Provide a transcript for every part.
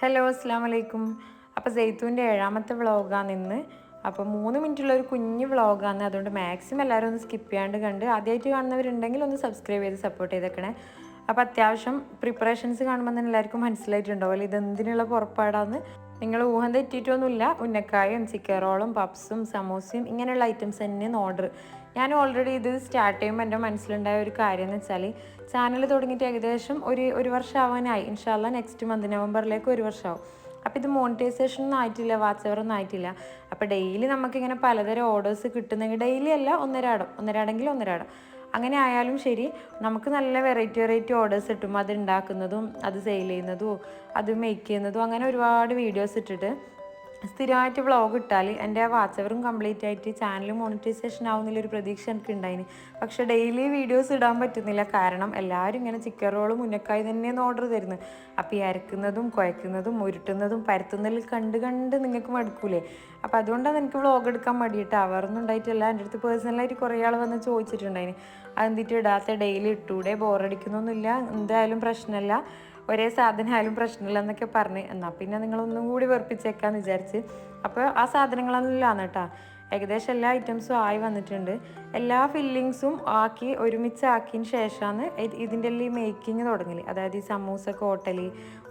Hello അസ്സാം വലൈക്കും അപ്പോൾ സെയ്ത്തുവിന്റെ ഏഴാമത്തെ വ്ളോഗാണ് ഇന്ന്. അപ്പോൾ മൂന്ന് മിനിറ്റുള്ള ഒരു കുഞ്ഞ് വ്ളോഗാണ് അതുകൊണ്ട് മാക്സിമം എല്ലാവരും ഒന്ന് സ്കിപ്പ് ചെയ്യാണ്ട് കണ്ട് ആദ്യമായിട്ട് കാണുന്നവരുണ്ടെങ്കിൽ ഒന്ന് സബ്സ്ക്രൈബ് ചെയ്ത് സപ്പോർട്ട് ചെയ്തേക്കണേ. അപ്പോൾ അത്യാവശ്യം പ്രിപ്പറേഷൻസ് കാണുമ്പോൾ തന്നെ എല്ലാവർക്കും മനസ്സിലായിട്ടുണ്ടാവുമല്ലോ ഇതെന്തിനുള്ള പുറപ്പാടാന്ന്. നിങ്ങൾ ഊഹം തെറ്റിയിട്ടൊന്നുമില്ല. ഉന്നക്കായും ചിക്കൻ റോളും പപ്സും സമൂസയും ഇങ്ങനെയുള്ള ഐറ്റംസ് തന്നെയാണ് ഓർഡർ ഞാൻ ഓൾറെഡി ഇത് സ്റ്റാർട്ട് ചെയ്യുമ്പോൾ എന്റെ മനസ്സിലുണ്ടായ ഒരു കാര്യം എന്ന് വെച്ചാൽ ചാനൽ തുടങ്ങിയിട്ട് ഏകദേശം ഒരു ഒരു വർഷം ആവാനായി ഇൻഷാല്ല നെക്സ്റ്റ് മന്ത് നവംബറിലേക്ക് ഒരു വർഷമാവും. അപ്പോൾ ഇത് മോണിറ്റൈസേഷൻ ഒന്നും ആയിട്ടില്ല വാട്സവർ ഒന്നും ആയിട്ടില്ല. അപ്പോൾ ഡെയിലി നമുക്കിങ്ങനെ പലതരം ഓർഡേഴ്സ് കിട്ടുന്നെങ്കിൽ ഡെയിലി അല്ല ഒന്നരാടം. ഒന്നരാടെങ്കിൽ ഒന്നരാടം. അങ്ങനെ ആയാലും ശരി നമുക്ക് നല്ല വെറൈറ്റി വെറൈറ്റി ഓർഡേഴ്സ് കിട്ടും. അത് ഉണ്ടാക്കുന്നതും അത് സെയിൽ ചെയ്യുന്നതും അത് മേക്ക് ചെയ്യുന്നതും അങ്ങനെ ഒരുപാട് വീഡിയോസ് ഇട്ടിട്ട് സ്ഥിരമായിട്ട് വ്ളോഗ് ഇട്ടാൽ എന്റെ ആ വാച്ചവറും കംപ്ലീറ്റ് ആയിട്ട് ചാനൽ മോണിറ്റൈസേഷൻ ആവുന്നില്ലൊരു പ്രതീക്ഷ എനിക്ക് ഉണ്ടായിന്. പക്ഷെ ഡെയിലി വീഡിയോസ് ഇടാൻ പറ്റുന്നില്ല. കാരണം എല്ലാവരും ഇങ്ങനെ ചിക്കൻ റോൾ മുന്നക്കായി തന്നെയാണ് ഓർഡർ തരുന്നത് അപ്പോൾ ഈ അരക്കുന്നതും കുഴക്കുന്നതും ഉരുട്ടുന്നതും പരത്തുന്നതിൽ കണ്ട് കണ്ട് നിങ്ങൾക്ക് മടുക്കൂലേ? അപ്പോൾ അതുകൊണ്ടാണ് എനിക്ക് വ്ളോഗ് എടുക്കാൻ മടിയിട്ട് അവരൊന്നും ഉണ്ടായിട്ടില്ല. എന്റെ അടുത്ത് പേഴ്സണലായിട്ട് കുറേ ആൾ വന്ന് ചോദിച്ചിട്ടുണ്ടായിന്. അതെന്തിട്ട് ഇടാത്ത? ഡെയിലി ഇട്ടൂടെ? ബോറടിക്കുന്നൊന്നുമില്ല എന്തായാലും പ്രശ്നമല്ല ഒരേ സാധനമായാലും പ്രശ്നമില്ല എന്നൊക്കെ പറഞ്ഞ്. എന്നാൽ പിന്നെ നിങ്ങളൊന്നും കൂടി വെറുപ്പിച്ചേക്കാന്ന് വിചാരിച്ച്. അപ്പോൾ ആ സാധനങ്ങളെല്ലാം കേട്ടോ ഏകദേശം എല്ലാ ഐറ്റംസും ആയി വന്നിട്ടുണ്ട്. എല്ലാ ഫില്ലിങ്സും ആക്കി ഒരുമിച്ച് ആക്കിയതിന് ശേഷമാണ് ഇതിന്റെ എല്ലാം മേക്കിങ് തുടങ്ങൽ അതായത് ഈ സമൂസ കോട്ടൽ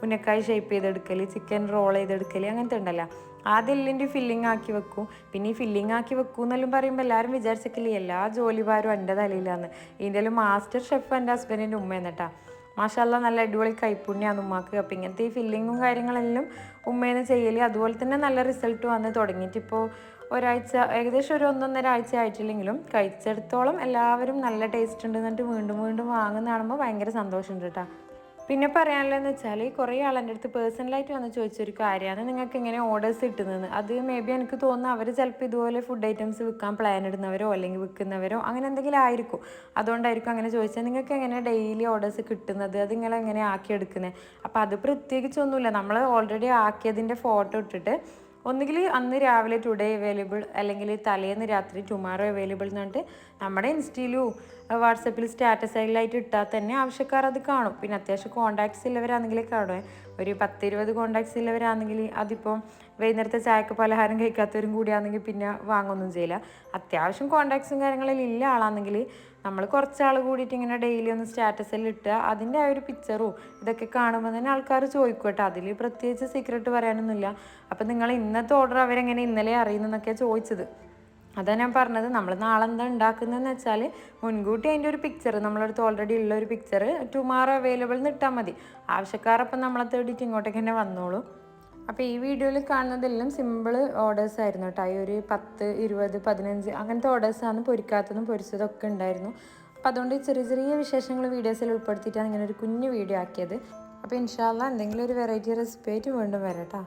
ഉന്നക്കായ് ഷേപ്പ് ചെയ്തെടുക്കൽ ചിക്കൻ റോൾ ചെയ്തെടുക്കൽ അങ്ങനത്തെ ഉണ്ടല്ലോ. ആദ്യം എല്ലിന്റെ ഫില്ലിംഗ് ആക്കി വെക്കും. പിന്നെ ഈ ഫില്ലിംഗ് ആക്കി വെക്കും എന്നെല്ലാം പറയുമ്പോൾ എല്ലാവരും വിചാരിച്ചേക്കില്ലേ എല്ലാ ജോലിഭാരവും എന്റെ തലയിലാണ് ഇതിന്റെ മാസ്റ്റർ ഷെഫ് എന്റെ ഹസ്ബൻഡിന്റെ ഉമ്മ എന്നിട്ടാ മാഷല്ല നല്ല അടിപൊളി കൈപ്പുണ്യാണ് ഉമ്മാക്ക്. അപ്പം ഇങ്ങനത്തെ ഈ ഫില്ലിങ്ങും കാര്യങ്ങളെല്ലാം ഉമ്മേന്ന് ചെയ്യൽ. അതുപോലെ തന്നെ നല്ല റിസൾട്ട് വന്ന് തുടങ്ങിയിട്ട് ഇപ്പോൾ ഒരാഴ്ച ഏകദേശം ഒരു ഒന്നൊന്നര ആഴ്ച ആയിട്ടില്ലെങ്കിലും കഴിച്ചെടുത്തോളം എല്ലാവരും നല്ല ടേസ്റ്റ് ഉണ്ട് എന്നിട്ട് വീണ്ടും വീണ്ടും വാങ്ങുന്ന കാണുമ്പോൾ ഭയങ്കര സന്തോഷമുണ്ട് കേട്ടോ പിന്നെ പറയാനുള്ളതെന്ന് വെച്ചാൽ കുറേ ആൾ എന്റെ അടുത്ത് പേഴ്സണലായിട്ട് വന്ന് ചോദിച്ചൊരു കാര്യമാണ്. നിങ്ങൾക്ക് എങ്ങനെ ഓർഡേഴ്സ് കിട്ടുന്നത് അത് മേ ബി എനിക്ക് തോന്നുന്നു അവർ ചിലപ്പോൾ ഇതുപോലെ ഫുഡ് ഐറ്റംസ് വിൽക്കാൻ പ്ലാൻ ഇടുന്നവരോ അല്ലെങ്കിൽ വിൽക്കുന്നവരോ അങ്ങനെ എന്തെങ്കിലും ആയിരിക്കും. അതുകൊണ്ടായിരിക്കും അങ്ങനെ ചോദിച്ചാൽ നിങ്ങൾക്ക് എങ്ങനെ ഡെയിലി ഓർഡേഴ്സ് കിട്ടുന്നത്? അത് നിങ്ങൾ എങ്ങനെ ആക്കിയെടുക്കുന്നത് അപ്പോൾ അത് പ്രത്യേകിച്ചൊന്നുമില്ല നമ്മൾ ഓൾറെഡി ആക്കിയതിന്റെ ഫോട്ടോ ഇട്ടിട്ട് ഒന്നുകിൽ അന്ന് രാവിലെ ടുഡേ അവൈലബിൾ അല്ലെങ്കിൽ തലേന്ന് രാത്രി ടുമാറോ അവൈലബിൾ എന്ന് പറഞ്ഞിട്ട് നമ്മുടെ ഇൻസ്റ്റയിലോ വാട്സപ്പിൽ സ്റ്റാറ്റസ് ആയിട്ട് ഇട്ടാൽ തന്നെ ആവശ്യക്കാർ അത് കാണും. പിന്നെ അത്യാവശ്യം കോൺടാക്ട്സ് ഉള്ളവരാണെങ്കിലേ കാണുമേ ഒരു പത്ത് ഇരുപത് കോൺടാക്ട്സ് ഉള്ളവരാണെങ്കിൽ അതിപ്പം വൈകുന്നേരത്തെ ചായക്ക് പലഹാരം കഴിക്കാത്തവരും കൂടിയാണെങ്കിൽ പിന്നെ വാങ്ങൊന്നും ചെയ്യില്ല. അത്യാവശ്യം കോൺടാക്ട്സും കാര്യങ്ങളിൽ ഇല്ല ആളാണെങ്കിൽ നമ്മൾ കുറച്ചാൾ കൂടിയിട്ട് ഇങ്ങനെ ഡെയിലി ഒന്ന് സ്റ്റാറ്റസിൽ ഇട്ടുക അതിന്റെ ആ ഒരു പിക്ചറും ഇതൊക്കെ കാണുമ്പോൾ തന്നെ ആൾക്കാർ ചോദിക്കും കേട്ടോ. അതിൽ പ്രത്യേകിച്ച് സീക്രട്ട് പറയാനൊന്നുമില്ല. അപ്പം നിങ്ങൾ ഇന്നത്തെ ഓർഡർ അവരെങ്ങനെ ഇന്നലെ അറിയുന്നെന്നൊക്കെ ചോദിച്ചത്. അതാണ് ഞാൻ പറഞ്ഞത്. നമ്മൾ നാളെ എന്താ ഉണ്ടാക്കുന്നതെന്ന് വെച്ചാൽ മുൻകൂട്ടി അതിന്റെ ഒരു പിക്ചർ നമ്മളടുത്ത് ഓൾറെഡി ഉള്ള ഒരു പിക്ചർ ടുമാറോ അവൈലബിൾ എന്ന് ഇട്ടാൽ മതി. ആവശ്യക്കാരപ്പം നമ്മളെ തേടിയിട്ട് ഇങ്ങോട്ടേക്ക് തന്നെ വന്നോളൂ. അപ്പോൾ ഈ വീഡിയോയിൽ കാണുന്നതെല്ലാം സിമ്പിൾ ഓർഡേഴ്സ് ആയിരുന്നു കേട്ടോ ഈ ഒരു പത്ത് ഇരുപത് പതിനഞ്ച് അങ്ങനത്തെ ഓർഡേഴ്സാണ് പൊരിക്കാത്തതും പൊരിച്ചതൊക്കെ ഉണ്ടായിരുന്നു. അപ്പോൾ അതുകൊണ്ട് ചെറിയ ചെറിയ വിശേഷങ്ങൾ വീഡിയോസിൽ ഉൾപ്പെടുത്തിയിട്ടാണ് ഇങ്ങനെ ഒരു കുഞ്ഞു വീഡിയോ ആക്കിയത്. അപ്പോൾ ഇൻഷാല്ല എന്തെങ്കിലും ഒരു വെറൈറ്റി റെസിപ്പി ആയിട്ട് വീണ്ടും വരാം കേട്ടോ